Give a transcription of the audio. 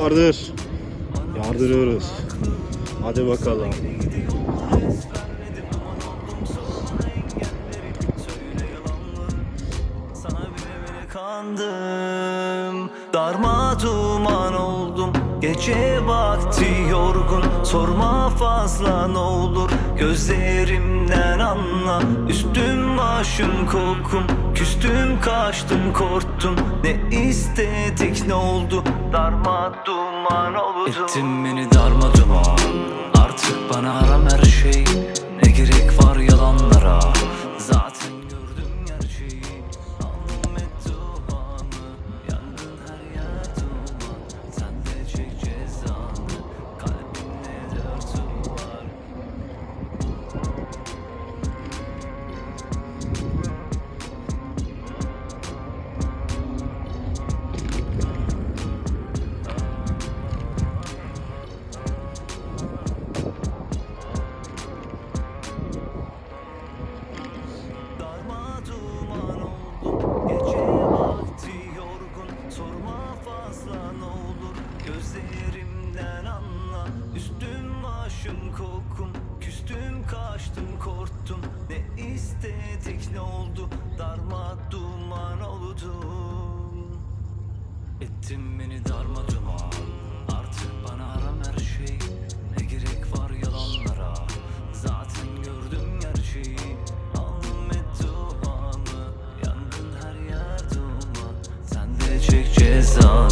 Yardır. Yardırıyoruz. Hadi bakalım. kandım Darma duman oldum Gece vakti yorgun Sorma fazla ne olur Gözlerimden anla. Üstüm başım kokum Küstüm kaçtım korktum. Ne istedik ne oldu? Darma duman oldu. Ettin beni darma duman. Artık bana aram her şey. Ne gerek var yalanlara üzerimden anla. Üstüm aşım kokum Küstüm kaçtım korktum. Ne istedik ne oldu? Darma duman oldum Ettim beni darma duman. Artık bana aram her şey. Ne gerek var yalanlara? Zaten gördüm gerçeği. Alnım et duamı Yandın her yer duman. Sen de çek cezanı.